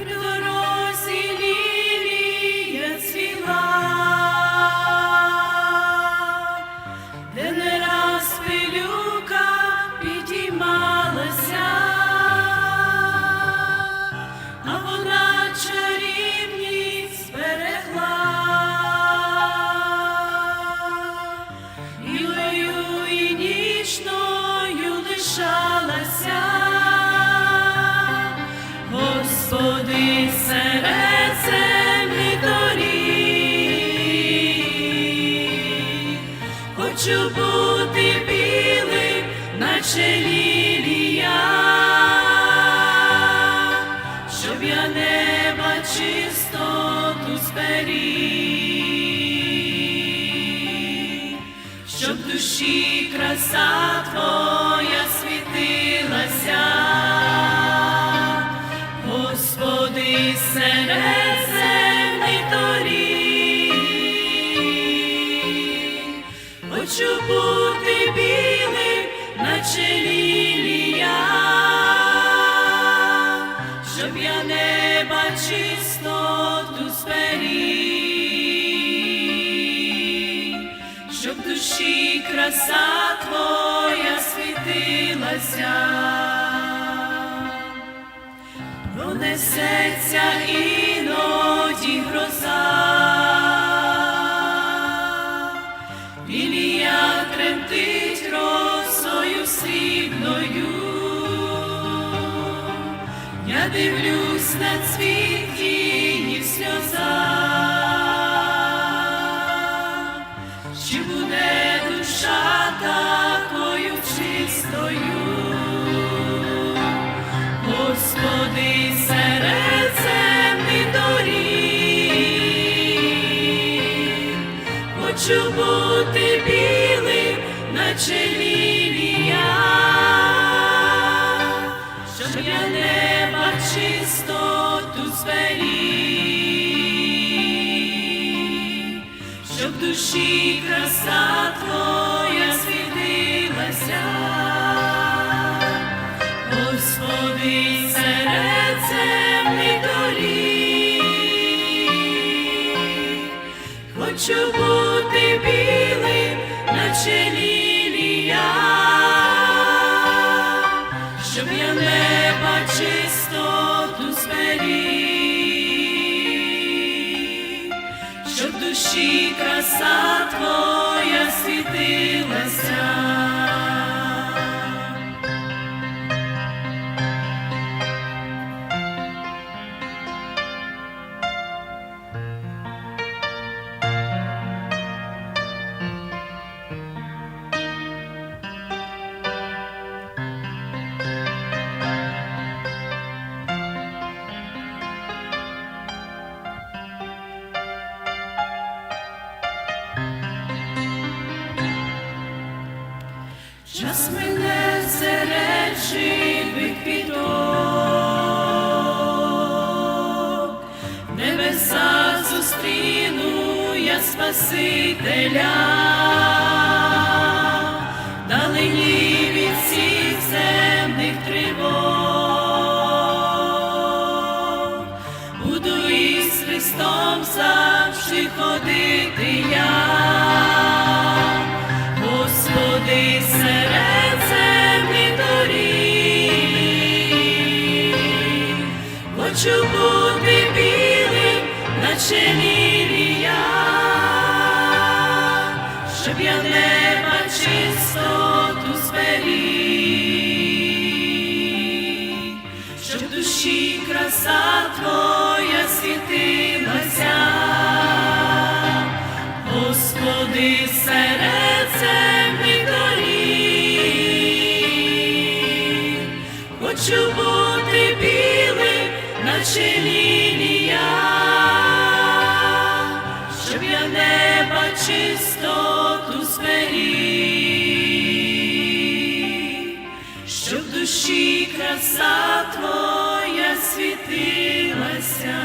you do Хочу бути білим, наче лілія, щоб я неба чистоту зберіг. Щоб душі краса твоя світилася, Господи, серед душі краса твоя світилася, пронесеться іноді гроза, Лілія тремтить росою срібною, я дивлюсь на цвіт її в сльозах. Чи буде Господи, серед земних доріг, хочу бути білим, наче лілія, щоб я неба чистоту зберіг щоб душі краса твоя Господи, серед земних доріг. хочу бути білим, наче лілія, щоб я неба чистоту зберіг щоб душі краса твоя світилася. Мене живих квіток, небеса зустріну я Спасителя, далині від всіх земних тривог, буду із Христом завжди ходити я. Хочу бути білим, наче лілія, щоб я неба чистоту зберіг, щоб душі краса твоя світилася. Господи, серед чистоту зберіг, щоб душі краса твоя світилася.